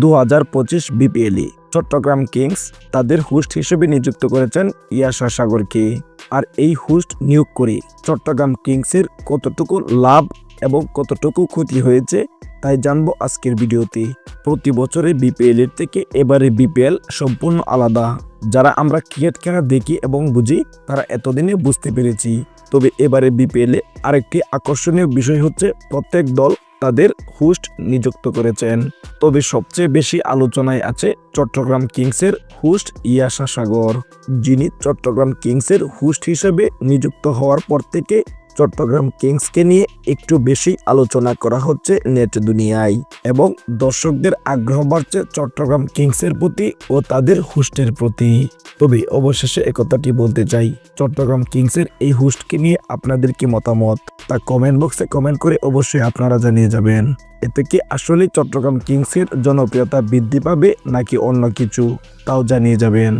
দু হাজার পঁচিশ বিপিএলই চট্টগ্রাম কিংস তাদের হোস্ট হিসেবে নিযুক্ত করেছেন ইয়াশা সাগরকে। আর এই হোস্ট নিয়োগ করে চট্টগ্রাম কিংসের কতটুকু লাভ এবং কতটুকু ক্ষতি হয়েছে তাই জানব আজকের ভিডিওতে। প্রতি বছরে বিপিএল এর থেকে এবারে বিপিএল সম্পূর্ণ আলাদা। যারা আমরা ক্রিকেট খেলা দেখি এবং বুঝি, তারা এতদিনে বুঝতে পেরেছি। তবে এবারে বিপিএল আরেকটি আকর্ষণীয় বিষয় হচ্ছে প্রত্যেক দল তাদের হোস্ট নিযুক্ত করেছেন। তবে সবচেয়ে বেশি আলোচনায় আছে চট্টগ্রাম কিংসের হোস্ট ইয়াশা সাগর, যিনি চট্টগ্রাম কিংসের হোস্ট হিসেবে নিযুক্ত হওয়ার পর থেকে চট্টগ্রাম কিংসকে নিয়ে একটু বেশি আলোচনা করা হচ্ছে নেট দুনিয়ায় এবং দর্শকদের আগ্রহ বাড়ছে চট্টগ্রাম কিংসের প্রতি ও তাদের হোস্টের প্রতি। তবে অবশেষে একথাটি বলতে চাই, চট্টগ্রাম কিংসের এই হোস্টকে নিয়ে আপনাদের কি মতামত? তা কমেন্ট বক্সে কমেন্ট করে অবশ্যই আপনারা জানিয়ে যাবেন। এতে কি আসলে চট্টগ্রাম কিংসের জনপ্রিয়তা বৃদ্ধি পাবে নাকি অন্য কিছু? তাও জানিয়ে যাবেন।